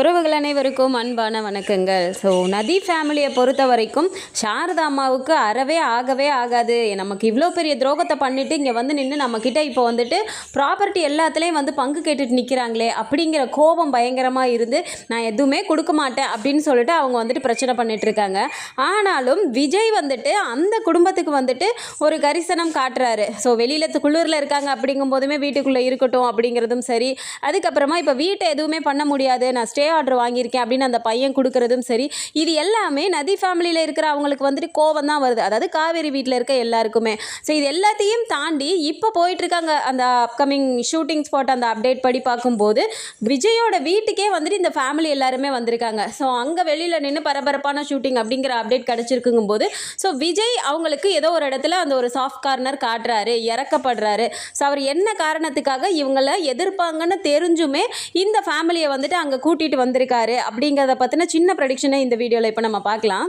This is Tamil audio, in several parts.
உறவுகள் அனைவருக்கும் அன்பான வணக்கங்கள். ஸோ நதி ஃபேமிலியை பொறுத்த வரைக்கும் சாரதா அம்மாவுக்கு அறவே ஆகவே ஆகாது. நமக்கு இவ்வளோ பெரிய துரோகத்தை பண்ணிவிட்டு இங்கே வந்து நின்று நம்மக்கிட்ட இப்போ வந்துட்டு ப்ராப்பர்ட்டி எல்லாத்துலேயும் வந்து பங்கு கேட்டுட்டு நிற்கிறாங்களே அப்படிங்கிற கோபம் பயங்கரமாக இருந்து நான் எதுவுமே கொடுக்க மாட்டேன் அப்படின்னு சொல்லிட்டு அவங்க வந்துட்டு பிரச்சனை பண்ணிட்டு இருக்காங்க. ஆனாலும் விஜய் வந்துட்டு அந்த குடும்பத்துக்கு வந்துட்டு ஒரு கரிசனம் காட்டுறாரு. ஸோ வெளியில் குளிரில் இருக்காங்க அப்படிங்கும் போதுமே வீட்டுக்குள்ளே இருக்கட்டும் அப்படிங்கிறதும் சரி. அதுக்கப்புறமா இப்போ வீட்டை எதுவுமே பண்ண முடியாது. நான் ஸ்டே ஆர்டர் வாங்கியிருக்கேன் அப்படின்னு அந்த பையன் கொடுக்குறதும் சரி. இது எல்லாமே நதி ஃபேமிலியில் இருக்கிற அவங்களுக்கு வந்துட்டு கோவம் தான் வருது. அதாவது காவேரி வீட்டில் இருக்க எல்லாருக்குமே. ஸோ இது எல்லாத்தையும் தாண்டி இப்போ போயிட்டுருக்காங்க அந்த அப்கமிங் ஷூட்டிங் ஸ்பாட் அந்த அப்டேட் படி பார்க்கும்போது விஜயோட வீட்டுக்கே வந்துட்டு இந்த ஃபேமிலி எல்லாருமே வந்திருக்காங்க. ஸோ அங்கே வெளியில் நின்று பரபரப்பான ஷூட்டிங் அப்படிங்கிற அப்டேட் கிடச்சிருக்குங்கும் போது ஸோ விஜய் அவங்களுக்கு ஏதோ ஒரு இடத்துல அந்த ஒரு சாஃப்ட் கார்னர் காட்டுறாரு இறக்கப்படுறாரு. ஸோ அவர் என்ன காரணத்துக்காக இவங்கள எதிர்ப்பாங்கன்னு தெரிஞ்சுமே இந்த ஃபேமிலியை வந்துட்டு அங்கே கூட்டிகிட்டு வந்திருக்காரு அப்படிங்கிறத பற்றின சின்ன ப்ரடிக்ஷனை இந்த வீடியோவில் இப்போ நம்ம பார்க்கலாம்.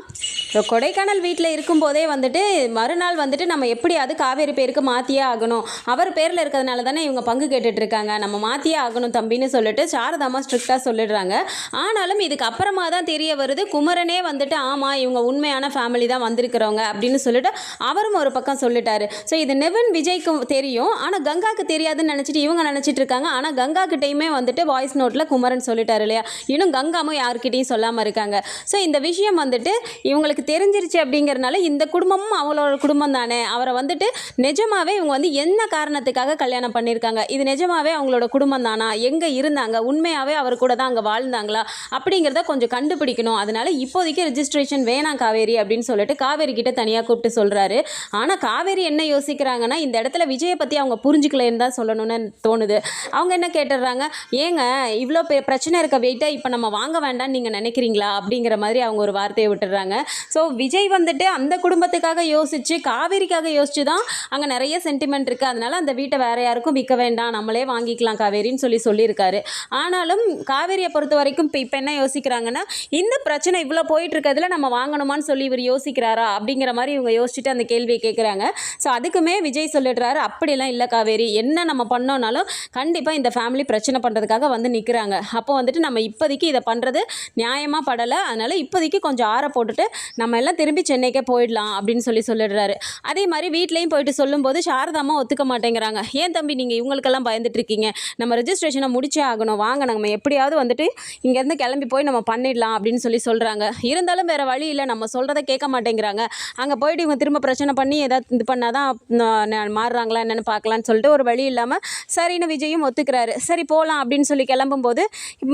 ஸோ கொடைக்கானல் வீட்டில் இருக்கும்போதே வந்துட்டு மறுநாள் வந்துட்டு நம்ம எப்படியாவது காவேரி பேருக்கு மாற்றியே ஆகணும். அவர் பேரில் இருக்கிறதுனால தானே இவங்க பங்கு கேட்டுட்ருக்காங்க நம்ம மாற்றியே ஆகணும் தம்பின்னு சொல்லிட்டு சாரதாமா ஸ்ட்ரிக்டாக சொல்லிடுறாங்க. ஆனாலும் இதுக்கு அப்புறமா தான் தெரிய வருது குமரனே வந்துட்டு ஆமாம் இவங்க உண்மையான ஃபேமிலி தான் வந்திருக்கிறவங்க அப்படின்னு சொல்லிட்டு அவரும் ஒரு பக்கம் சொல்லிட்டாரு. ஸோ இது நெவன் விஜய்க்கு தெரியும். ஆனால் கங்காக்கு தெரியாதுன்னு நினச்சிட்டு இவங்க நினச்சிட்டு இருக்காங்க. ஆனால் கங்கா கிட்டேயுமே வந்துட்டு வாய்ஸ் நோட்டில் குமரன் சொல்லிட்டாரு இல்லையா? இன்னும் கங்காமும் யாருக்கிட்டையும் சொல்லாமல் இருக்காங்க. ஸோ இந்த விஷயம் வந்துட்டு இவங்களுக்கு தெரிஞ்சிருச்சு அப்படிங்கிறனால இந்த குடும்பமும் அவங்களோட குடும்பம் தானே. அவரை வந்துட்டு நிஜமாகவே இவங்க வந்து என்ன காரணத்துக்காக கல்யாணம் பண்ணியிருக்காங்க? இது நிஜமாவே அவங்களோட குடும்பம் தானா? எங்கே இருந்தாங்க? உண்மையாகவே அவர் கூட தான் அங்கே வாழ்ந்தாங்களா? அப்படிங்கிறத கொஞ்சம் கண்டுபிடிக்கணும். அதனால இப்போதைக்கு ரெஜிஸ்ட்ரேஷன் வேணாம் காவேரி அப்படின்னு சொல்லிட்டு காவேரி கிட்ட தனியாக கூப்பிட்டு சொல்கிறாரு ஆனால் காவேரி என்ன யோசிக்கிறாங்கன்னா இந்த இடத்துல விஜயை பற்றி அவங்க புரிஞ்சுக்கலன்னு தான் சொல்லணும்னு தோணுது. அவங்க என்ன கேட்டுடுறாங்க ஏங்க இவ்வளோ பிரச்சனை இருக்க போயிட்டு இப்போ நம்ம வாங்க வேண்டாம்னு நீங்கள் நினைக்கிறீங்களா? அப்படிங்கிற மாதிரி அவங்க ஒரு வார்த்தையை விட்டுடுறாங்க. ஸோ விஜய் வந்துட்டு அந்த குடும்பத்துக்காக யோசிச்சு காவேரிக்காக யோசிச்சு தான் அங்கே நிறைய சென்டிமெண்ட் இருக்குது அதனால அந்த வீட்டை வேற யாருக்கும் விற்க வேண்டாம். நம்மளே வாங்கிக்கலாம் காவேரின்னு சொல்லி சொல்லியிருக்காரு. ஆனாலும் காவேரியை பொறுத்த வரைக்கும் இப்போ இப்போ என்ன யோசிக்கிறாங்கன்னா இந்த பிரச்சனை இவ்வளோ போயிட்டு இருக்கிறதுல நம்ம வாங்கணுமான்னு சொல்லி இவர் யோசிக்கிறாரா? அப்படிங்கிற மாதிரி இவங்க யோசிச்சுட்டு அந்த கேள்வியை கேட்குறாங்க ஸோ அதுக்குமே விஜய் சொல்லிடுறாரு அப்படிலாம் இல்லை காவேரி. என்ன நம்ம பண்ணோனாலும் கண்டிப்பாக இந்த ஃபேமிலி பிரச்சனை பண்ணுறதுக்காக வந்து நிற்கிறாங்க அப்போ வந்துட்டு நம்ம இப்போதைக்கு இதை பண்ணுறது நியாயமாக படலை. அதனால் இப்போதைக்கு கொஞ்சம் ஆற போட்டுட்டு நம்ம எல்லாம் திரும்பி சென்னைக்கே போயிடலாம் அப்படின்னு சொல்லி சொல்லிடுறாரு. அதே மாதிரி வீட்லேயும் போயிட்டு சொல்லும்போது சாரதாமா ஒத்துக்க மாட்டேங்கிறாங்க. ஏன் தம்பி நீங்கள் இவங்களுக்கெல்லாம் பயந்துட்டு இருக்கீங்க? நம்ம ரெஜிஸ்ட்ரேஷனை முடிச்சே ஆகணும். வாங்க நம்ம எப்படியாவது வந்துட்டு இங்கேருந்து கிளம்பி போய் நம்ம பண்ணிடலாம் அப்படின்னு சொல்லி சொல்கிறாங்க இருந்தாலும் வேறு வழி இல்லை. நம்ம சொல்கிறத கேட்க மாட்டேங்கிறாங்க. அங்கே போயிட்டு இவங்க திரும்ப பிரச்சனை பண்ணி ஏதாவது இது பண்ணால் தான் மாறுறாங்களா என்னென்னு பார்க்கலான்னு சொல்லிட்டு ஒரு வழி இல்லாமல் சரின்னு விஜயும் ஒத்துக்கிறாரு. சரி போகலாம் அப்படின்னு சொல்லி கிளம்பும்போது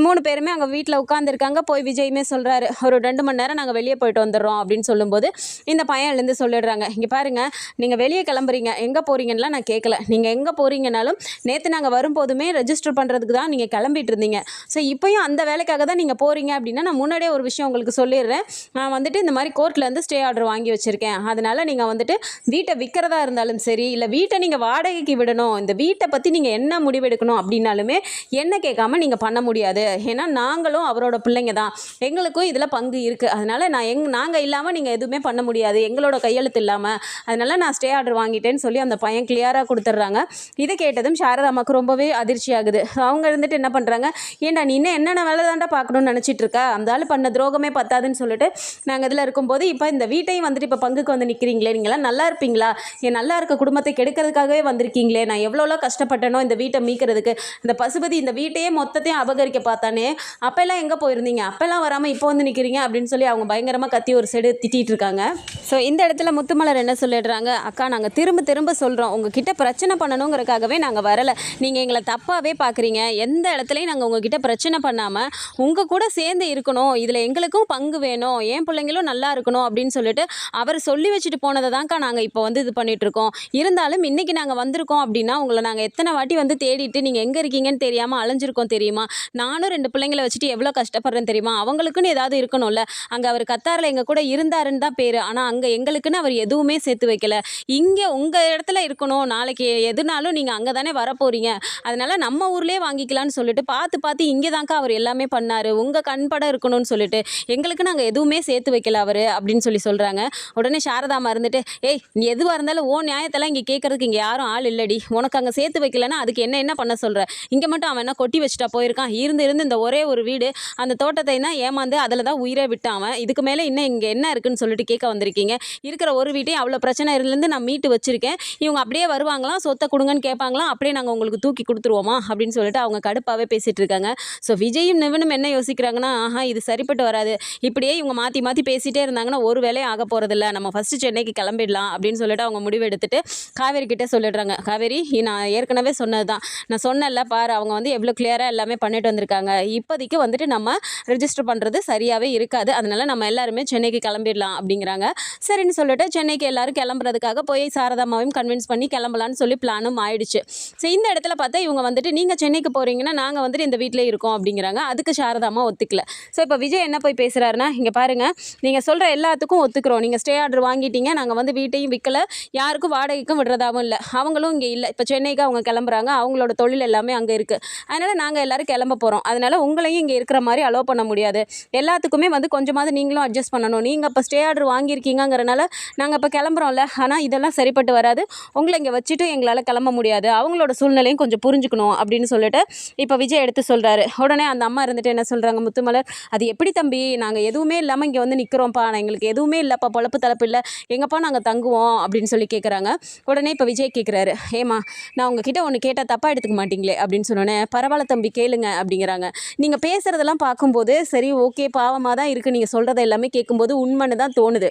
மூணு பேர் எல்லாருமே அங்கே வீட்டில் உட்காந்துருக்காங்க போய் விஜயுமே சொல்கிறாரு ஒரு ரெண்டு மணி நேரம் நாங்கள் வெளியே போயிட்டு வந்துடுறோம் அப்படின்னு சொல்லும்போது இந்த பையன் எழுந்து சொல்லிடுறாங்க இங்கே பாருங்கள் நீங்கள் வெளியே கிளம்புறீங்க எங்கே போகிறீங்கலாம் நான் கேட்கல நீங்கள் எங்கே போகிறீங்கனாலும் நேற்று நாங்கள் வரும்போதுமே ரெஜிஸ்டர் பண்ணுறதுக்கு தான் நீங்கள் கிளம்பிட்டு இருந்தீங்க. ஸோ இப்போயும் அந்த வேலைக்காக தான் நீங்கள் போகிறீங்க அப்படின்னா நான் முன்னாடியே ஒரு விஷயம் உங்களுக்கு சொல்லிடுறேன். நான் வந்துட்டு இந்த மாதிரி கோர்ட்லேருந்து ஸ்டே ஆர்டர் வாங்கி வச்சுருக்கேன். அதனால் நீங்கள் வந்துட்டு வீட்டை விற்கிறதா இருந்தாலும் சரி இல்லை வீட்டை நீங்கள் வாடகைக்கு விடணும் இந்த வீட்டை பற்றி நீங்கள் என்ன முடிவெடுக்கணும் அப்படின்னாலுமே என்ன கேட்காம நீங்கள் பண்ண முடியாது. ஏன்னா நாங்களும் அவரோட பிள்ளைங்க தான். எங்களுக்கும் இதில் பங்கு இருக்குது அதனால் நான் எங் நாங்கள் இல்லாமல் நீங்கள் எதுவுமே பண்ண முடியாது. எங்களோட கையெழுத்து இல்லாமல் அதனால் நான் ஸ்டே ஆர்டர் வாங்கிட்டேன்னு சொல்லி அந்த பையன் கிளியராக கொடுத்துட்றாங்க. இதை கேட்டதும் சாரதாமாக்கு ரொம்பவே அதிர்ச்சி ஆகுது. அவங்க இருந்துட்டு என்ன பண்ணுறாங்க ஏன்டா நீ இன்னும் என்னென்ன வேலை தாண்டா பார்க்கணும்னு நினச்சிட்டு அந்த ஆள் பண்ண துரோகமே பத்தாதுன்னு சொல்லிட்டு நாங்கள் இதில் இருக்கும்போது இப்போ இந்த வீட்டையும் வந்துட்டு இப்போ பங்குக்கு வந்து நிற்கிறீங்களே நீங்களாம் நல்லா இருப்பீங்களா? என் நல்லா இருக்க குடும்பத்தை கெடுக்கிறதுக்காகவே வந்திருக்கீங்களே. நான் எவ்வளோலாம் கஷ்டப்பட்டனோ இந்த வீட்டை மீட்கிறதுக்கு இந்த பசுபதி இந்த வீட்டையே மொத்தத்தையும் அபகரிக்க பார்த்தானே? அப்போல்லாம் எங்கே போயிருந்தீங்க? அப்போல்லாம் வராமல் இப்போ வந்து நிற்கிறீங்க அப்படின்னு சொல்லி அவங்க பயங்கரமாக கத்தி ஒரு சைடு திட்டிகிட்டு இருக்காங்க. ஸோ இந்த இடத்துல முத்துமலர் என்ன சொல்லிடுறாங்க? அக்கா நாங்கள் திரும்ப திரும்ப சொல்கிறோம் உங்ககிட்ட பிரச்சனை பண்ணணுங்கிறக்காகவே நாங்கள் வரலை. நீங்கள் எங்களை தப்பாகவே பார்க்குறீங்க எந்த இடத்துலையும் நாங்கள் உங்ககிட்ட பிரச்சனை பண்ணாமல் உங்கள் கூட சேர்ந்து இருக்கணும். இதில் எங்களுக்கும் பங்கு வேணும். என் பிள்ளைங்களும் நல்லா இருக்கணும். அப்படின்னு சொல்லிட்டு அவர் சொல்லி வச்சுட்டு போனதை தான்க்கா நாங்கள் இப்போ வந்து இது பண்ணிகிட்ருக்கோம் இருந்தாலும் இன்னைக்கு நாங்கள் வந்திருக்கோம் அப்படின்னா உங்களை நாங்கள் எத்தனை வாட்டி வந்து தேடிட்டு நீங்கள் எங்கே இருக்கீங்கன்னு தெரியாமல் அலைஞ்சிருக்கோம் தெரியுமா? நானும் ரெண்டு பிள்ளைங்க பிள்ளைங்களை வச்சுட்டு எவ்வளோ கஷ்டப்படுறேன்னு தெரியுமா? அவங்களுக்குன்னு ஏதாவது இருக்கணும்ல. அங்கே அவர் கத்தாரில் எங்கள் கூட இருந்தாருன்னு தான் பேர். ஆனால் அங்கே எங்களுக்குன்னு அவர் எதுவுமே சேர்த்து வைக்கல. இங்கே உங்கள் இடத்துல இருக்கணும். நாளைக்கு எதுனாலும் நீங்கள் அங்கே தானே வரப்போறீங்க. அதனால் நம்ம ஊர்லேயே வாங்கிக்கலாம்னு சொல்லிட்டு பார்த்து பார்த்து இங்கே தாங்க்கா அவர் எல்லாமே பண்ணார். உங்கள் கண்பட இருக்கணும்னு சொல்லிட்டு எங்களுக்கு நாங்கள் எதுவுமே சேர்த்து வைக்கல அவர் அப்படின்னு சொல்லி சொல்கிறாங்க உடனே சாரதாமா இருந்துட்டு ஏய் நீ எதுவாக இருந்தாலும் ஓ நியாயத்தெல்லாம் இங்கே கேட்கறதுக்கு இங்கே யாரும் ஆள் இல்லடி. உனக்கு அங்கே சேர்த்து வைக்கலன்னா அதுக்கு என்ன என்ன பண்ண சொல்கிற இங்கே மட்டும் அவன் என்ன கொட்டி வச்சுட்டா போயிருக்கான்? இருந்து இருந்து இந்த ஒரே ஒரே ஒரு வீடு. அந்த தோட்டத்தை தான் ஏமாந்து அதில் தான் உயிரே விட்டான் இதுக்கு மேலே இன்னும் இங்கே என்ன இருக்குன்னு சொல்லிட்டு கேட்க வந்திருக்கீங்க. இருக்கிற ஒரு வீட்டையும் அவ்வளோ பிரச்சனை இருந்து நான் மீட்டு வச்சுருக்கேன். இவங்க அப்படியே வருவாங்களாம் சொத்தை கொடுங்கன்னு கேட்பாங்களாம் அப்படியே நாங்கள் உங்களுக்கு தூக்கி கொடுத்துருவோமா? அப்படின்னு சொல்லிட்டு அவங்க கடுப்பாகவே பேசிகிட்டு இருக்காங்க. ஸோ விஜயும் நிவனும் என்ன யோசிக்கிறாங்கன்னா ஆஹா இது சரிப்பட்டு வராது. இப்படியே இவங்க மாற்றி மாற்றி பேசிகிட்டே இருந்தாங்கன்னா ஒரு வேலையும் ஆக போகிறதில்ல நம்ம ஃபஸ்ட்டு சென்னைக்கு கிளம்பிடலாம் அப்படின்னு சொல்லிட்டு அவங்க முடிவு எடுத்துட்டு காவேரி கிட்டே சொல்லிடுறாங்க. காவேரி நான் ஏற்கனவே சொன்னது தான் நான் சொன்னேன்ல பாரு அவங்க வந்து எவ்வளோ கிளியராக எல்லாமே பண்ணிட்டு வந்திருக்காங்க. இப்போதைக்கு வந்துட்டு நம்ம ரிஜிஸ்டர் பண்ணுறது சரியாகவே இருக்காது. அதனால் நம்ம எல்லாருமே சென்னைக்கு கிளம்பிடலாம் அப்படிங்கிறாங்க. சரின்னு சொல்லிட்டு சென்னைக்கு எல்லாரும் கிளம்புறதுக்காக போய் சாரதாமாவையும் கன்வின்ஸ் பண்ணி கிளம்பலான்னு சொல்லி பிளானும் ஆயிடுச்சு. ஸோ இந்த இடத்துல பார்த்தா இவங்க வந்துட்டு நீங்கள் சென்னைக்கு போகிறீங்கன்னா நாங்கள் வந்துட்டு இந்த வீட்டிலே இருக்கோம் அப்படிங்கிறாங்க. அதுக்கு சாரதாமா ஒத்துக்கல. ஸோ இப்போ விஜய் என்ன போய் பேசுகிறாருன்னா இங்கே பாருங்கள் நீங்கள் சொல்கிற எல்லாத்துக்கும் ஒத்துக்கிறோம். நீங்கள் ஸ்டே ஆர்டர் வாங்கிட்டீங்க. நாங்கள் வந்து வீட்டையும் விற்கல யாருக்கும் வாடகைக்கும் விடுறதாகவும் இல்லை. அவங்களும் இங்கே இல்லை. இப்போ சென்னைக்கு அவங்க கிளம்புறாங்க. அவங்களோட தொழில் எல்லாமே அங்கே இருக்குது அதனால் நாங்கள் எல்லோரும் கிளம்ப போகிறோம் அதனால் உங்களையும் இங்கே இருக்கிற மாதிரி அலோவ் பண்ண முடியாது. எல்லாத்துக்குமே வந்து கொஞ்சமாவது நீங்களும் அட்ஜஸ்ட் பண்ணணும். நீங்கள் இப்போ ஸ்டே ஆர்டர் வாங்கியிருக்கீங்கங்கிறனால நாங்கள் இப்போ கிளம்புறோம்ல. ஆனால் இதெல்லாம் சரிப்பட்டு வராது. உங்களை இங்கே வச்சுட்டு எங்களால் கிளம்ப முடியாது. அவங்களோட சூழ்நிலையும் கொஞ்சம் புரிஞ்சுக்கணும் அப்படின்னு சொல்லிட்டு இப்போ விஜய் எடுத்து சொல்கிறாரு உடனே அந்த அம்மா இருந்துட்டு என்ன சொல்கிறாங்க முத்துமலர் அது எப்படி தம்பி? நாங்கள் எதுவுமே இல்லாமல் இங்கே வந்து நிற்கிறோம்ப்பா நான் எங்களுக்கு எதுவுமே இல்லைப்பா. பொழப்பு தலைப்பு இல்லை. எங்கப்பா நாங்கள் தங்குவோம்? அப்படின்னு சொல்லி கேட்குறாங்க உடனே இப்போ விஜய் கேட்குறாரு ஏமா நான் உங்ககிட்ட ஒன்று கேட்டால் தப்பாக எடுத்துக்க மாட்டீங்களே? அப்படின்னு சொன்னோன்னே பரவாயில்ல தம்பி கேளுங்க. அப்படிங்கிறாங்க. நீங்கள் பேசுகிறதெல்லாம் பார்க்கும்போது சரி ஓகே பாவமாக தான் இருக்குது நீங்கள் சொல்கிறத எல்லாமே கேட்கும்போது உண்மைன்னு தான் தோணுது.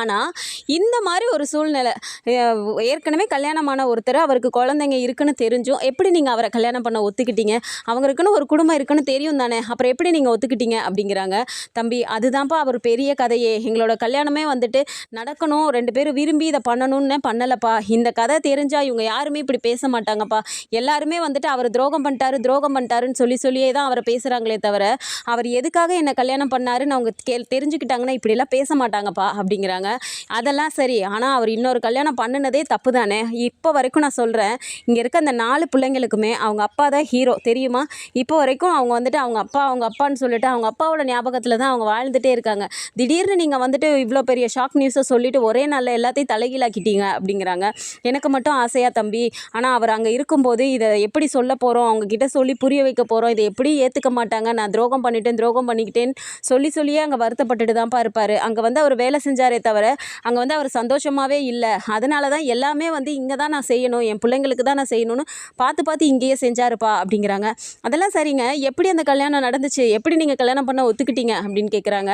ஆனால் இந்த மாதிரி ஒரு சூழ்நிலை ஏற்கனவே கல்யாணமான ஒருத்தர் அவருக்கு குழந்தைங்க இருக்குன்னு தெரிஞ்சும் எப்படி நீங்கள் அவரை கல்யாணம் பண்ண ஒத்துக்கிட்டீங்க? அவங்களுக்குன்னு ஒரு குடும்பம் இருக்குன்னு தெரியும் தானே? அப்புறம் எப்படி நீங்கள் ஒத்துக்கிட்டீங்க? அப்படிங்கிறாங்க. தம்பி அதுதான்ப்பா அவர் பெரிய கதையே. எங்களோட கல்யாணமே வந்துட்டு நடக்கணும் ரெண்டு பேரும் விரும்பி இதை பண்ணணும்னு பண்ணலப்பா. இந்த கதை தெரிஞ்சால் இவங்க யாருமே இப்படி பேச மாட்டாங்கப்பா. எல்லாருமே வந்துட்டு அவர் துரோகம் பண்ணிட்டாரு துரோகம் பண்ணிட்டாருன்னு சொல்லி சொல்லியே தான் அவரை பேசுகிறாங்களே தவிர அவர் எதுக்காக என்னை கல்யாணம் பண்ணாருன்னு அவங்க கே தெரிஞ்சுக்கிட்டாங்கன்னா இப்படிலாம் பேச மாட்டாங்கப்பா அப்படிங்கிறாங்க. அதெல்லாம் சரி. ஆனால் அவர் இன்னொரு கல்யாணம் பண்ணினதே தப்பு தானே இப்போ வரைக்கும் நான் சொல்கிறேன் இங்கே இருக்க அந்த நாலு பிள்ளைங்களுக்குமே அவங்க அப்பா தான் ஹீரோ தெரியுமா? இப்போ வரைக்கும் அவங்க வந்துட்டு அவங்க அப்பா அவங்க அப்பான்னு சொல்லிட்டு அவங்க அப்பாவோட ஞாபகத்தில் தான் அவங்க வாழ்ந்துட்டே இருக்காங்க. திடீர்னு நீங்கள் வந்துட்டு இவ்வளோ பெரிய ஷாக் நியூஸை சொல்லிட்டு ஒரே நாளில் எல்லாத்தையும் தலைகீழாக்கிட்டீங்க அப்படிங்கிறாங்க. எனக்கு மட்டும் ஆசையாக தம்பி. ஆனால் அவர் அங்கே இருக்கும்போது இதை எப்படி சொல்ல போகிறோம் அவங்கக்கிட்ட சொல்லி புரிய வைக்க போகிறோம் இதை எப்படி ஏற்றுக்க மாட்டாங்க? நான் துரோகம் பண்ணிட்டேன் துரோகம் பண்ணிக்கிட்டேன் சொல்லி சொல்லியே அங்கே வருத்தப்பட்டுட்டு தான்ப்பா இருப்பார். அங்கே வந்து அவர் வேலை செஞ்சாரே. தவிர அங்கே வந்து அவர் சந்தோஷமாகவே இல்லை. அதனால தான் எல்லாமே வந்து இங்கே தான் நான் செய்யணும் என் பிள்ளைங்களுக்கு தான் நான் செய்யணும்னு பார்த்து பார்த்து இங்கேயே செஞ்சாருப்பா அப்படிங்கிறாங்க. அதெல்லாம் சரிங்க. எப்படி அந்த கல்யாணம் நடந்துச்சு? எப்படி நீங்கள் கல்யாணம் பண்ண ஒத்துக்கிட்டீங்க? அப்படின்னு கேட்குறாங்க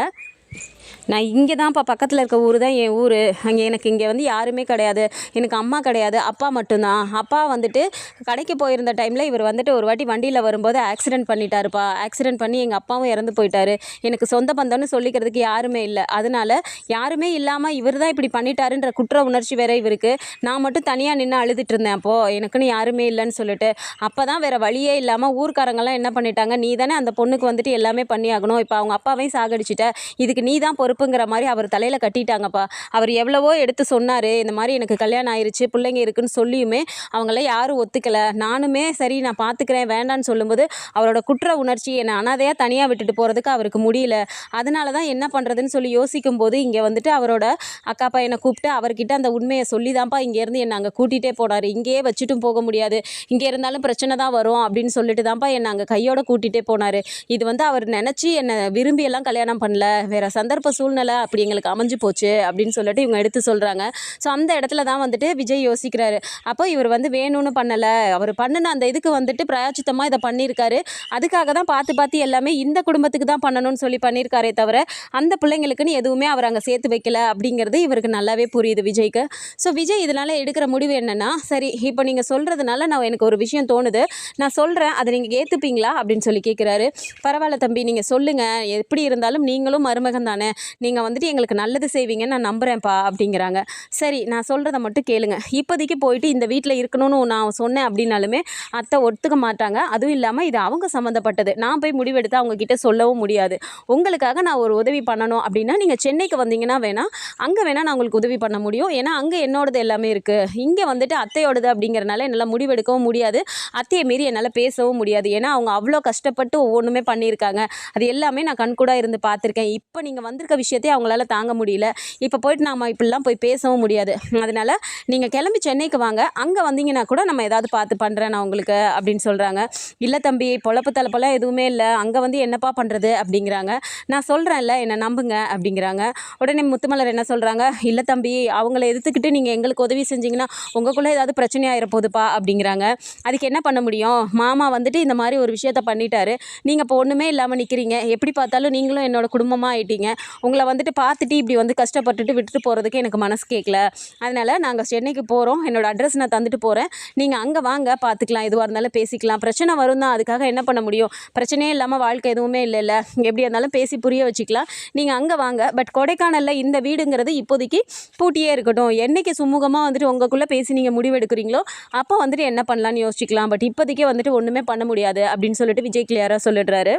நான் இங்கே தான்ப்பா பக்கத்தில் இருக்க ஊர் தான் என் ஊர். அங்கே எனக்கு இங்கே வந்து யாருமே கிடையாது. எனக்கு அம்மா கிடையாது அப்பா மட்டும்தான். அப்பா வந்துட்டு கடைக்கு போயிருந்த டைமில் இவர் வந்துட்டு ஒரு வாட்டி வண்டியில் வரும்போது ஆக்சிடென்ட் பண்ணிட்டாருப்பா. ஆக்சிடென்ட் பண்ணி எங்கள் அப்பாவும் இறந்து போயிட்டாரு. எனக்கு சொந்த பந்தம்னு சொல்லிக்கிறதுக்கு யாருமே இல்லை. அதனால் யாருமே இல்லாமல் இவர் தான் இப்படி பண்ணிட்டாருன்ற குற்ற உணர்ச்சி வேற இவருக்கு. நான் மட்டும் தனியாக நின்று அழுதுட்டு இருந்தேன் அப்போது எனக்குன்னு யாருமே இல்லைன்னு சொல்லிட்டு. அப்போ தான் வேறு வழியே இல்லாமல் ஊர்க்காரங்கெல்லாம் என்ன பண்ணிட்டாங்க? நீ தானே அந்த பொண்ணுக்கு வந்துட்டு எல்லாமே பண்ணி ஆகணும் இப்போ அவங்க அப்பாவையும் சாகடிச்சிட்ட. இதுக்கு நீ தான் தப்புங்கிற மாதிரி அவர் தலையில் கட்டிட்டாங்கப்பா. அவர் எவ்வளவோ எடுத்து சொன்னார். இந்த மாதிரி எனக்கு கல்யாணம் ஆயிடுச்சு பிள்ளைங்க இருக்குன்னு சொல்லியுமே அவங்கள யாரும் ஒத்துக்கலை. நானுமே சரி நான் பார்த்துக்கிறேன் வேண்டான்னு சொல்லும்போது அவரோட குற்ற உணர்ச்சி என்னை அனாதையாக தனியாக விட்டுட்டு போகிறதுக்கு அவருக்கு முடியல. அதனால தான் என்ன பண்ணுறதுன்னு சொல்லி யோசிக்கும் போது இங்கே வந்துட்டு அவரோட அக்கா பையனை கூப்பிட்டு அவர்கிட்ட அந்த உண்மையை சொல்லி தான்ப்பா இங்கேருந்து என்னை அங்கே கூட்டிகிட்டே போனார் இங்கேயே வச்சுட்டும் போக முடியாது. இங்கே இருந்தாலும் பிரச்சனை தான் வரும் அப்படின்னு சொல்லிட்டு தான்ப்பா என்னை அங்கே கையோட கூட்டிகிட்டே போனார். இது வந்து அவர் நினச்சி என்னை விரும்பி எல்லாம் கல்யாணம் பண்ணல. வேறு சந்தர்ப்ப சூழ் சூழ்நிலை அப்படி எங்களுக்கு அமைஞ்சு போச்சு அப்படின்னு சொல்லிட்டு இவங்க எடுத்து சொல்கிறாங்க ஸோ அந்த இடத்துல தான் வந்துட்டு விஜய் யோசிக்கிறாரு. அப்போ இவர் வந்து வேணும்னு பண்ணலை. அவர் பண்ணின அந்த இதுக்கு வந்துட்டு பிராயச்சித்தமாக இதை பண்ணியிருக்காரு. அதுக்காக தான் பார்த்து பார்த்து எல்லாமே இந்த குடும்பத்துக்கு தான் பண்ணணும்னு சொல்லி பண்ணியிருக்காரே தவிர அந்த பிள்ளைங்களுக்குன்னு எதுவுமே அவர் அங்கே சேர்த்து வைக்கல அப்படிங்கிறது இவருக்கு நல்லாவே புரியுது விஜய்க்கு. ஸோ விஜய் இதனால் எடுக்கிற முடிவு என்னென்னா சரி இப்போ நீங்கள் சொல்கிறதுனால நான் எனக்கு ஒரு விஷயம் தோணுது. நான் சொல்கிறேன் அதை நீங்கள் ஏற்றுப்பீங்களா அப்படின்னு சொல்லி கேட்குறாரு பரவாயில்ல தம்பி நீங்கள் சொல்லுங்கள் எப்படி இருந்தாலும் நீங்களும் மருமகன் தானே நீங்கள் வந்துட்டு எங்களுக்கு நல்லது செய்வீங்கன்னு நான் நம்புகிறேன்ப்பா அப்படிங்கிறாங்க. சரி நான் சொல்கிறத மட்டும் கேளுங்க. இப்போதைக்கு போயிட்டு இந்த வீட்டில் இருக்கணும்னு நான் சொன்னேன் அப்படின்னாலுமே அத்தை ஒத்துக்க மாட்டாங்க. அதுவும் இல்லாமல் இது அவங்க சம்மந்தப்பட்டது நான் போய் முடிவெடுத்து அவங்கக்கிட்ட சொல்லவும் முடியாது. உங்களுக்காக நான் ஒரு உதவி பண்ணணும் அப்படின்னா நீங்கள் சென்னைக்கு வந்தீங்கன்னா வேணால் அங்கே வேணால் நான் உங்களுக்கு உதவி பண்ண முடியும். ஏன்னா அங்கே என்னோடது எல்லாமே இருக்குது இங்கே வந்துட்டு அத்தையோடது அப்படிங்கிறனால என்னால் முடிவெடுக்கவும் முடியாது. அத்தையை மீறி என்னால் பேசவும் முடியாது. ஏன்னா அவங்க அவ்வளோ கஷ்டப்பட்டு ஒவ்வொன்றுமே பண்ணியிருக்காங்க. அது எல்லாமே நான் கண்கூடாக இருந்து பார்த்துருக்கேன். இப்போ நீங்கள் வந்திருக்க விஷயத்தையும் அவங்களால தாங்க முடியல. இப்போ போயிட்டு நாம இப்படிலாம் போய் பேசவும் முடியாது. அதனால் நீங்கள் கிளம்பி சென்னைக்கு வாங்க. அங்கே வந்தீங்கன்னா கூட நம்ம ஏதாவது பார்த்து பண்ணுறேன் நான் உங்களுக்கு அப்படின்னு சொல்கிறாங்க இல்லை தம்பி பொழப்பு தலைப்பெல்லாம் எதுவுமே இல்லை. அங்கே வந்து என்னப்பா பண்ணுறது அப்படிங்கிறாங்க. நான் சொல்கிறேன்ல என்னை நம்புங்க அப்படிங்கிறாங்க. உடனே முத்துமலர் என்ன சொல்கிறாங்க இல்லை தம்பி அவங்கள எதிர்த்துக்கிட்டு நீங்கள் எங்களுக்கு உதவி செஞ்சீங்கன்னா உங்களுக்குள்ளே ஏதாவது பிரச்சனை ஆயிர போகுதுப்பா அப்படிங்கிறாங்க. அதுக்கு என்ன பண்ண முடியும்? மாமா வந்துட்டு இந்த மாதிரி ஒரு விஷயத்த பண்ணிட்டாரு. நீங்கள் இப்போ ஒன்றுமே இல்லாமல் நிற்கிறீங்க எப்படி பார்த்தாலும் நீங்களும் என்னோட குடும்பமாக ஆயிட்டீங்க. உங்களை வந்துட்டு பார்த்துட்டு இப்படி வந்து கஷ்டப்பட்டுட்டு விட்டுட்டு போகிறதுக்கு எனக்கு மனசு கேட்கல அதனால் நாங்கள் சென்னைக்கு போகிறோம் என்னோடய அட்ரஸ் நான் தந்துட்டு போகிறேன் நீங்கள் அங்கே வாங்க பார்த்துக்கலாம் எதுவாக இருந்தாலும் பேசிக்கலாம். பிரச்சனை வரும் தான் அதுக்காக என்ன பண்ண முடியும்? பிரச்சனையே இல்லாமல் வாழ்க்கை எதுவுமே இல்லைல்ல. எப்படி இருந்தாலும் பேசி புரிய வச்சுக்கலாம். நீங்கள் அங்கே வாங்க. பட் கொடைக்கானலில் இந்த வீடுங்கிறது இப்போதைக்கு பூட்டியே இருக்கட்டும். என்றைக்கு சுமூகமாக வந்துட்டு உங்களுக்குள்ளே பேசி நீங்கள் முடிவெடுக்கிறீங்களோ அப்போ வந்துட்டு என்ன பண்ணலான்னு யோசிச்சுக்கலாம். பட் இப்போதைக்கே வந்துட்டு ஒன்றுமே பண்ண முடியாது அப்படின்னு சொல்லிட்டு விஜய் கிளியராக சொல்லிடுறாரு.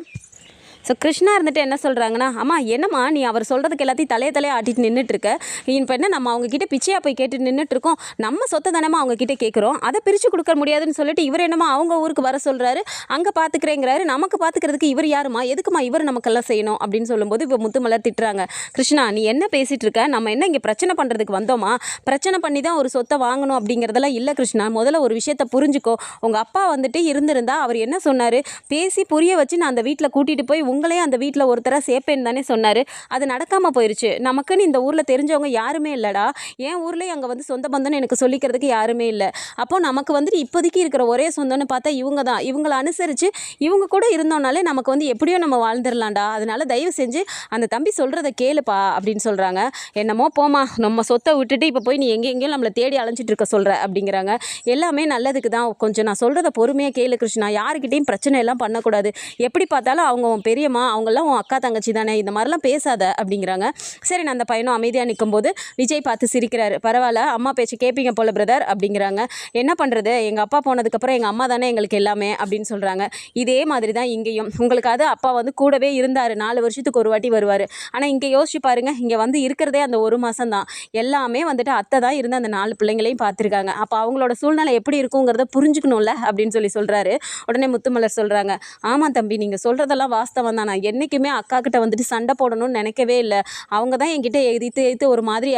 ஸோ கிருஷ்ணா இருந்துட்டு என்ன சொல்கிறாங்கன்னா அம்மா என்னம்மா நீ அவர் சொல்கிறதுக்கு எல்லாத்தையும் தலையை தலையை ஆட்டிட்டு நின்றுட்டுருக்க இப்போ என்ன நம்ம அவங்கக்கிட்ட பிச்சையாக போய் கேட்டு நின்றுட்டுருக்கோம் நம்ம சொத்தை தானேமா அவங்கக்கிட்ட கேட்குறோம் அதை பிரித்து கொடுக்க முடியாதுன்னு சொல்லிட்டு இவர் என்னமா அவங்க ஊருக்கு வர சொல்கிறாரு அங்கே பார்த்துக்கிறேங்கிறாரு நமக்கு பார்த்துக்கிறதுக்கு இவர் யாருமா எதுக்குமா இவர் நமக்கெல்லாம் செய்யணும்? அப்படின்னு சொல்லும்போது இப்போ முத்துமலர் திட்டுறாங்க. கிருஷ்ணா நீ என்ன பேசிகிட்டு இருக்க நம்ம என்ன இங்கே பிரச்சனை பண்ணுறதுக்கு வந்தோமா? பிரச்சனை பண்ணி தான் ஒரு சொத்தை வாங்கணும் அப்படிங்கிறதெல்லாம் இல்லை கிருஷ்ணா. முதல்ல ஒரு விஷயத்த புரிஞ்சுக்கோ. உங்கள் அப்பா வந்துட்டு இருந்திருந்தா அவர் என்ன சொன்னார்? பேசி புரிய வச்சு நான் அந்த வீட்டில் கூட்டிகிட்டு போய் உங்களே அந்த வீட்டில் ஒருத்தராக சேர்ப்பேன்னு தானே சொன்னார். அது நடக்காமல் போயிருச்சு. நமக்குன்னு இந்த ஊரில் தெரிஞ்சவங்க யாருமே இல்லைடா. என் ஊர்லேயே அங்கே வந்து சொந்த பந்தம்னு எனக்கு சொல்லிக்கிறதுக்கு யாருமே இல்லை. அப்போ நமக்கு வந்துட்டு இப்போதைக்கு இருக்கிற ஒரே சொந்தம்னு பார்த்தா இவங்க தான். இவங்களை அனுசரித்து இவங்க கூட இருந்தோம்னாலே நமக்கு வந்து எப்படியோ நம்ம வாழ்ந்துடலாம்டா அதனால தயவு செஞ்சு அந்த தம்பி சொல்கிறத கேளுப்பா அப்படின்னு சொல்கிறாங்க என்னமோ போமா நம்ம சொத்தை விட்டுட்டு இப்போ போய் நீ எங்கெங்கேயும் நம்மளை தேடி அலைஞ்சிட்டு இருக்க சொல்கிற அப்படிங்கிறாங்க. எல்லாமே நல்லதுக்கு தான். கொஞ்சம் நான் சொல்கிறத பொறுமையாக கேளு கிருஷ்ணா. யாருக்கிட்டையும் பிரச்சனை எல்லாம் பண்ணக்கூடாது. எப்படி பார்த்தாலும் அவங்க பெரிய பெரியம்மா அவங்கெல்லாம் உன் அக்கா தங்கச்சி தானே இந்த மாதிரிலாம் பேசாத அப்படிங்கிறாங்க. சரி நான் அந்த பையனும் அமைதியாக நிற்கும்போது விஜய் பார்த்து சிரிக்கிறாரு. பரவாயில்ல அம்மா பேச்சு கேட்பீங்க போல பிரதர் அப்படிங்கிறாங்க. என்ன பண்ணுறது எங்கள் அப்பா போனதுக்கப்புறம் எங்கள் அம்மா தானே எங்களுக்கு எல்லாமே அப்படின்னு சொல்கிறாங்க இதே மாதிரி தான் இங்கேயும். உங்களுக்காவது அப்பா வந்து கூடவே இருந்தார். நாலு வருஷத்துக்கு ஒரு வாட்டி வருவார். ஆனால் இங்கே யோசிச்சு பாருங்க இங்கே வந்து இருக்கிறதே அந்த ஒரு மாதம் தான். எல்லாமே வந்துட்டு அத்தை தான் இருந்து அந்த நாலு பிள்ளைங்களையும் பார்த்துருக்காங்க. அப்போ அவங்களோட சூழ்நிலை எப்படி இருக்குங்கிறத புரிஞ்சுக்கணும்ல அப்படின்னு சொல்லி சொல்கிறாரு உடனே முத்துமலர் சொல்கிறாங்க ஆமாம் தம்பி நீங்கள் சொல்கிறதெல்லாம் வாஸ்தவம் தான் நான் என்றைக்குமே அக்கா கிட்ட வந்துட்டு சண்டை போடணும்னு நினைக்கவே இல்லை. அவங்க தான் என்கிட்ட எதிர்த்து எதிர்த்து ஒரு மாதிரி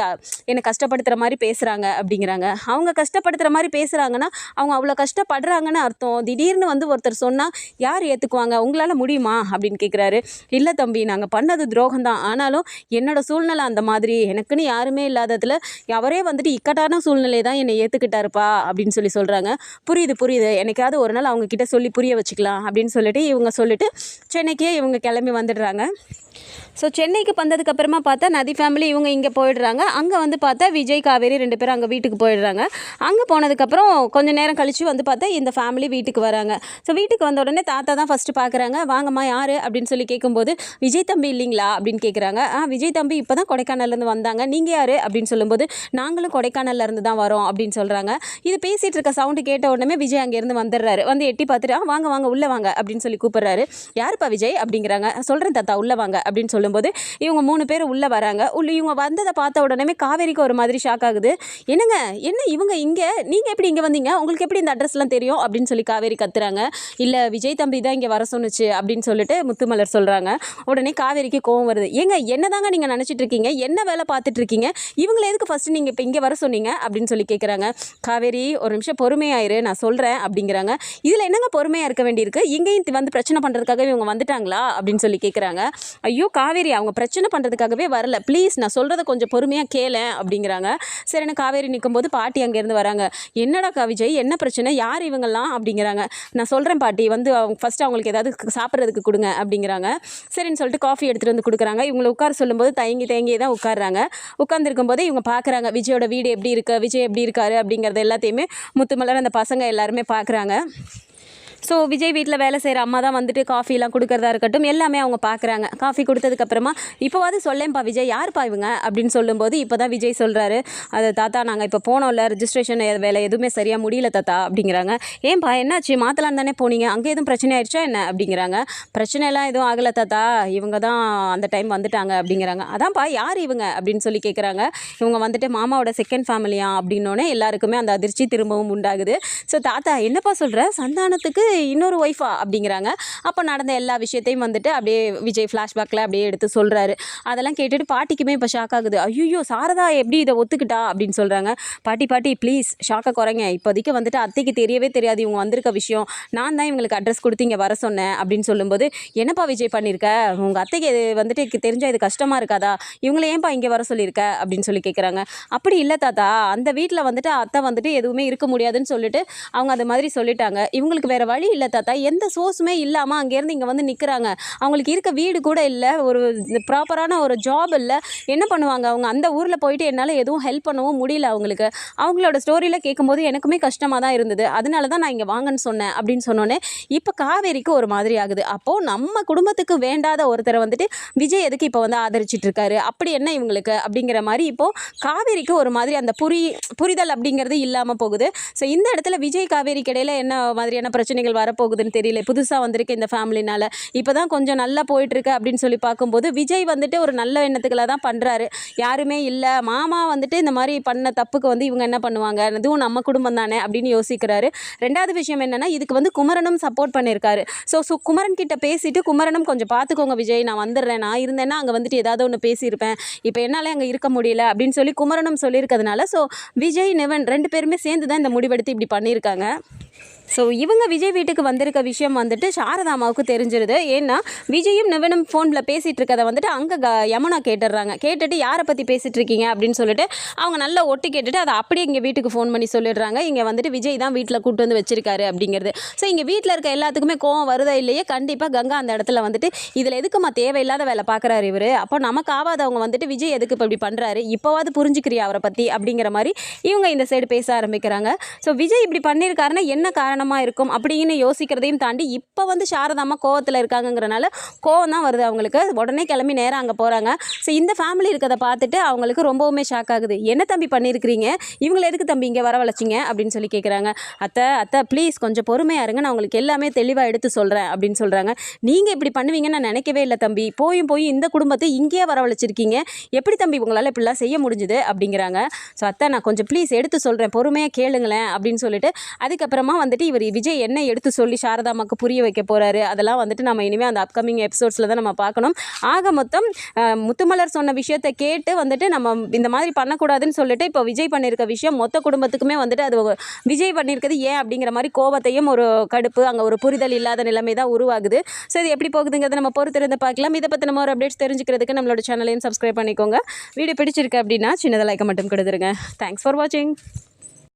என்னை கஷ்டப்படுத்துகிற மாதிரி பேசுகிறாங்க அப்படிங்கிறாங்க. அவங்க கஷ்டப்படுத்துகிற மாதிரி பேசுகிறாங்கன்னா அவங்க அவ்வளோ கஷ்டப்படுறாங்கன்னு அர்த்தம். திடீர்னு வந்து ஒருத்தர் சொன்னால் யார் ஏற்றுக்குவாங்க உங்களால் முடியுமா? அப்படின்னு கேட்குறாரு இல்லை தம்பி நாங்கள் பண்ணது துரோகம் தான். ஆனாலும் என்னோட சூழ்நிலை அந்த மாதிரி. எனக்குன்னு யாருமே இல்லாததில் அவரே வந்துட்டு இக்கட்டான சூழ்நிலை தான் என்னை ஏற்றுக்கிட்டாருப்பா அப்படின்னு சொல்லி சொல்கிறாங்க புரியுது புரியுது. என்னைக்காவது ஒரு நாள் அவங்கக்கிட்ட சொல்லி புரிய வச்சுக்கலாம். அப்படின்னு சொல்லிட்டு இவங்க சொல்லிட்டு சென்னைக்கே இவங்க கிளம்பி வந்துடுறாங்க. ஸோ சென்னைக்கு வந்ததுக்கப்புறமா பார்த்தா நதி ஃபேமிலி இவங்க இங்கே போயிடுறாங்க. அங்கே வந்து பார்த்தா விஜய் காவேரி ரெண்டு பேரும் அங்கே வீட்டுக்கு போயிடுறாங்க. அங்கே போனதுக்கப்புறம் கொஞ்சம் நேரம் கழித்து வந்து பார்த்தா இந்த ஃபேமிலி வீட்டுக்கு வராங்க. ஸோ வீட்டுக்கு வந்த உடனே தாத்தா தான் ஃபஸ்ட்டு பார்க்குறாங்க வாங்கம்மா யார்? அப்படின்னு சொல்லி கேட்கும்போது விஜய் தம்பி இல்லைங்களா? அப்படின்னு கேட்குறாங்க ஆ விஜய் தம்பி இப்போ தான் கொடைக்கானல்லேருந்து வந்தாங்க. நீங்கள் யார்? அப்படின்னு சொல்லும்போது நாங்களும் கொடைக்கானல்ல இருந்து தான் வரோம். அப்படின்னு சொல்கிறாங்க இது பேசிகிட்டு இருக்க சவுண்டு கேட்ட உடனே விஜய் அங்கேருந்து வந்துடுறாரு. வந்து எட்டி பார்த்துட்டு "ஆ, வாங்க வாங்க உள்ளே வாங்க. அப்படின்னு சொல்லி கூப்பிட்றாரு. யாருப்பா விஜய்? அப்படிங்கிறாங்க. சொல்கிறேன் தாத்தா உள்ளே வாங்க அப்படின்னு சொல்லும்போது இவங்க மூணு பேர் உள்ளே வராங்க. உள்ள இவங்க வந்ததை பார்த்த உடனே காவேரிக்கு ஒரு மாதிரி ஷாக் ஆகுது. என்னங்க என்ன இவங்க இங்கே நீங்கள் எப்படி இங்கே வந்தீங்க? உங்களுக்கு எப்படி இந்த அட்ரஸ்லாம் தெரியும்? அப்படின்னு சொல்லி காவேரி கத்துறாங்க. இல்லை விஜய் தம்பி தான் இங்கே வர சொன்னுச்சு அப்படின்னு சொல்லிட்டு முத்துமலர் சொல்கிறாங்க உடனே காவேரிக்கு கோவம் வருது. ஏங்க என்ன தாங்க நீங்கள் நினச்சிட்டு இருக்கீங்க? என்ன வேலை பார்த்துட்டு இருக்கீங்க? இவங்களை எதுக்கு ஃபஸ்ட்டு நீங்கள் இப்போ இங்கே வர சொன்னீங்க? அப்படின்னு சொல்லி கேட்குறாங்க காவேரி ஒரு நிமிஷம் பொறுமையாயிரு நான் சொல்கிறேன் அப்படிங்கிறாங்க. இதில் என்னங்க பொறுமையாக இருக்க வேண்டியிருக்கு? இங்கேயும் வந்து பிரச்சனை பண்ணுறதுக்காக இவங்க வந்துட்டாங்களா? அப்படின்னு சொல்லி கேட்குறாங்க ஐயோ காவேரி அவங்க பிரச்சனை பண்ணுறதுக்காகவே வரல. ப்ளீஸ் நான் சொல்கிறத கொஞ்சம் பொறுமையாக கேளேன் அப்படிங்கிறாங்க. சரின்னு காவேரி நிற்கும்போது பாட்டி அங்கேருந்து வராங்க. என்னடா கவிஜய் விஜய்? என்ன பிரச்சனை? யார் இவங்கெல்லாம்? அப்படிங்கிறாங்க. நான் சொல்கிறேன் பாட்டி. வந்து அவங்க ஃபஸ்ட்டு அவங்களுக்கு ஏதாவது சாப்பிட்றதுக்கு கொடுங்க அப்படிங்கிறாங்க. சரின்னு சொல்லிட்டு காஃபி எடுத்துகிட்டு வந்து கொடுக்குறாங்க. இவங்களை உட்கார சொல்லும்போது தயங்கி தயங்கி தான் உட்காடுறாங்க உட்காந்துருக்கும் போதே இவங்க பார்க்குறாங்க விஜயோட வீடு எப்படி இருக்குது விஜய் எப்படி இருக்காரு? அப்படிங்கிறது எல்லாத்தையுமே முத்துமலர் அந்த பசங்க எல்லாருமே பார்க்குறாங்க ஸோ விஜய் வீட்டில் வேலை செய்கிற அம்மா தான் வந்துட்டு காஃபிலாம் கொடுக்கறதா இருக்கட்டும் எல்லாமே அவங்க பார்க்குறாங்க காஃபி கொடுத்ததுக்கப்புறமா இப்போவாது சொல்லேன்ப்பா விஜய் யாருப்பா இவங்க? அப்படின்னு சொல்லும்போது இப்போ தான் விஜய் சொல்கிறாரு அது தாத்தா நாங்கள் இப்போ போனோம்ல ரிஜிஸ்ட்ரேஷன் வேலை எதுவுமே சரியாக முடியல தாத்தா அப்படிங்கிறாங்க. ஏன்பா என்னாச்சு? மாற்றலாம் தானே போனீங்க? அங்கே எதுவும் பிரச்சனை ஆயிடுச்சா என்ன? அப்படிங்கிறாங்க. பிரச்சனைலாம் எதுவும் ஆகலை தாத்தா. இவங்க தான் அந்த டைம் வந்துட்டாங்க அப்படிங்கிறாங்க. அதான்ப்பா யார் இவங்க? அப்படின்னு சொல்லி கேட்குறாங்க இவங்க வந்துட்டு மாமாவோட செகண்ட் ஃபேமிலியா அப்படின்னோடனே எல்லாருக்குமே அந்த அதிர்ச்சி திரும்பவும் உண்டாகுது. ஸோ தாத்தா என்னப்பா சொல்கிற சந்தானத்துக்கு இன்னொரு ஒய்ஃபா அப்படிங்கிறாங்க. அப்போ நடந்த எல்லா விஷயத்தையும் வந்துட்டு அப்படியே விஜய் ஃப்ளாஷ்பேக்கில் அப்படியே எடுத்து சொல்கிறாரு அதெல்லாம் கேட்டுட்டு பாட்டிக்குமே இப்போ ஷாக் ஆகுது. ஐயோ சாரதா எப்படி இதை ஒத்துக்கிட்டா அப்படின்னு சொல்கிறாங்க பாட்டி பாட்டி ப்ளீஸ் ஷாக்கை குறைங்க. இப்போதைக்கு வந்துட்டு அத்தைக்கு தெரியவே தெரியாது. இவங்க வந்திருக்க விஷயம். நான் தான் இவங்களுக்கு அட்ரஸ் கொடுத்து இங்கே வர சொன்னேன் அப்படின்னு சொல்லும்போது என்னப்பா விஜய் பண்ணியிருக்க உங்கள் அத்தைக்கு இது வந்துட்டு தெரிஞ்சால் இது கஷ்டமாக இருக்காதா? இவங்களை ஏன்பா இங்கே வர சொல்லியிருக்க அப்படின்னு சொல்லி கேட்குறாங்க அப்படி இல்லை தாத்தா. அந்த வீட்டில் வந்துட்டு அத்தை வந்துட்டு எதுவுமே இருக்க முடியாதுன்னு சொல்லிட்டு அவங்க அந்த மாதிரி சொல்லிட்டாங்க. இவங்களுக்கு வேறு வழி இல்லை தாத்தா. எந்த சோர்ஸுமே இல்லாமல் அங்கேருந்து இங்கே வந்து நிற்கிறாங்க அவங்களுக்கு இருக்க வீடு கூட இல்லை. ஒரு ப்ராப்பரான ஒரு ஜாப் இல்லை. என்ன பண்ணுவாங்க அவங்க? அந்த ஊரில் போயிட்டு என்னால் எதுவும் ஹெல்ப் பண்ணவும் முடியல அவங்களுக்கு. அவங்களோட ஸ்டோரியில் கேட்கும்போது எனக்குமே கஷ்டமாக தான் இருந்தது. அதனால தான் நான் இங்கே வாங்கன்னு சொன்னேன் அப்படின்னு சொன்னோன்னே இப்போ காவேரிக்கு ஒரு மாதிரி ஆகுது. அப்போது நம்ம குடும்பத்துக்கு வேண்டாத ஒருத்தரை வந்துட்டு விஜய் எதுக்கு இப்போ வந்து ஆதரிச்சிட்டு இருக்காரு? அப்படி என்ன இவங்களுக்கு? அப்படிங்கிற மாதிரி இப்போது காவேரிக்கு ஒரு மாதிரி அந்த புரி புரிதல் அப்படிங்கிறது இல்லாமல் போகுது. ஸோ இந்த இடத்துல விஜய் காவேரிக்கு இடையில என்ன மாதிரியான பிரச்சனைகள் வரப்போகுதுன்னு தெரியல. புதுசாக வந்திருக்கு இந்த ஃபேமிலினால. இப்போ தான் கொஞ்சம் நல்லா போயிட்டுருக்கு அப்படின்னு சொல்லி பார்க்கும்போது விஜய் வந்துட்டு ஒரு நல்ல எண்ணத்துக்களை தான் பண்ணுறாரு யாருமே இல்லை. மாமா வந்துட்டு இந்த மாதிரி பண்ண தப்புக்கு வந்து இவங்க என்ன பண்ணுவாங்க? இதுவும் நம்ம குடும்பம் தானே அப்படின்னு யோசிக்கிறாரு. ரெண்டாவது விஷயம் என்னென்னா இதுக்கு வந்து குமரனும் சப்போர்ட் பண்ணியிருக்காரு ஸோ ஸோ குமரன் கிட்ட பேசிட்டு குமரனும் கொஞ்சம் பார்த்துக்கோங்க விஜய் நான் வந்துடுறேன். நான் இருந்தேன்னா அங்கே வந்துட்டு ஏதாவது ஒன்று பேசியிருப்பேன். இப்போ என்னால் அங்கே இருக்க முடியல அப்படின்னு சொல்லி குமரனும் சொல்லியிருக்கிறதுனால ஸோ விஜய் நிவன் ரெண்டு பேருமே சேர்ந்து தான் இந்த முடிவெடுத்து இப்படி பண்ணியிருக்காங்க. ஸோ இவங்க விஜய் வீட்டுக்கு வந்திருக்க விஷயம் வந்துட்டு சாரதாமாவுக்கு தெரிஞ்சிருது. ஏன்னா விஜயும் நிவனும் ஃபோனில் பேசிகிட்டு இருக்கதை வந்துட்டு அங்கே க யமுனா கேட்டுடுறாங்க. கேட்டுட்டு யாரை பற்றி பேசிகிட்டு இருக்கீங்க? அப்படின்னு சொல்லிட்டு அவங்க நல்லா ஒட்டி கேட்டுட்டு அதை அப்படியே இங்கே வீட்டுக்கு ஃபோன் பண்ணி சொல்லிடுறாங்க. இங்கே வந்துட்டு விஜய் தான் வீட்டில் கூட்டு வந்து வச்சிருக்காரு அப்படிங்கிறது. ஸோ இங்கே வீட்டில் இருக்க எல்லாத்துக்குமே கோவம் வருதா இல்லையே? கண்டிப்பாக கங்கா அந்த இடத்துல வந்துட்டு இதில் எதுக்குமா தேவையில்லாத வேலை பார்க்குறாரு இவர்? அப்போ நமக்கு ஆகாதவங்க வந்துட்டு விஜய் எதுக்கு இப்போ இப்படி பண்ணுறாரு இப்போவாது புரிஞ்சுக்கிறியா அவரை பற்றி அப்படிங்கிற மாதிரி இவங்க இந்த சைடு பேச ஆரம்பிக்கிறாங்க. ஸோ விஜய் இப்படி பண்ணியிருக்காருன்னா என்ன காரணம்? காரணமாக இருக்கும் அப்படின்னு யோசிக்கிறதையும் தாண்டி இப்போ வந்து சாரதாமா கோவத்தில் இருக்காங்கங்கிறனால கோவம் தான் வருது அவங்களுக்கு. உடனே கிளம்பி நேராக அங்கே போகிறாங்க ஸோ இந்த ஃபேமிலி இருக்கிறத பார்த்துட்டு அவங்களுக்கு ரொம்பவுமே ஷாக் ஆகுது. என்ன தம்பி பண்ணியிருக்கிறீங்க இவங்களை எதுக்கு தம்பி இங்கே வரவழைச்சிங்க? அப்படின்னு சொல்லி கேட்குறாங்க அத்தை அத்தை ப்ளீஸ் கொஞ்சம் பொறுமையாக இருங்க. நான் உங்களுக்கு எல்லாமே தெளிவாக எடுத்து சொல்கிறேன் அப்படின்னு சொல்கிறாங்க நீங்கள் இப்படி பண்ணுவீங்கன்னு நான் நினைக்கவே இல்லை தம்பி. போயும் போய் இந்த குடும்பத்தை இங்கேயே வரவழைச்சிருக்கீங்க. எப்படி தம்பி உங்களால் இப்படிலாம் செய்ய முடிஞ்சுது? அப்படிங்கிறாங்க. ஸோ அத்தை நான் கொஞ்சம் ப்ளீஸ் எடுத்து சொல்கிறேன் பொறுமையாக கேளுங்களேன் அப்படின்னு சொல்லிட்டு அதுக்கப்புறமா வந்துட்டு இவர் விஜய் என்ன எடுத்து சொல்லி சாரதாமாக்கு புரிய வைக்க போகிறாரு அதெல்லாம் வந்துட்டு நம்ம இனிமேல் அந்த அப்கமிங் எபிசோட்ஸில் தான் நம்ம பார்க்கணும். ஆக மொத்தம் முத்துமலர் சொன்ன விஷயத்தை கேட்டு வந்துட்டு நம்ம இந்த மாதிரி பண்ணக்கூடாதுன்னு சொல்லிட்டு இப்போ விஜய் பண்ணியிருக்க விஷயம் மொத்த குடும்பத்துக்குமே வந்துட்டு அது விஜய் பண்ணியிருக்கிறது ஏன் அப்படிங்கிற மாதிரி கோபத்தையும் ஒரு கடுப்பு அங்கே ஒரு புரிதல் இல்லாத நிலைமை தான் உருவாகுது. ஸோ இது எப்படி போகுதுங்கிறத நம்ம பொறுத்திருந்து பார்க்கலாம். இதை பற்றி நம்ம ஒரு அப்டேட்ஸ் தெரிஞ்சுக்கிறதுக்கு நம்மளோட சேனலையும் சப்ஸ்கிரைப் பண்ணிக்கோங்க. வீடியோ பிடிச்சிருக்கு அப்படின்னா சின்னதாக லைக்கை மட்டும் கொடுத்துருங்க. தேங்க்ஸ் ஃபார் வாட்சிங்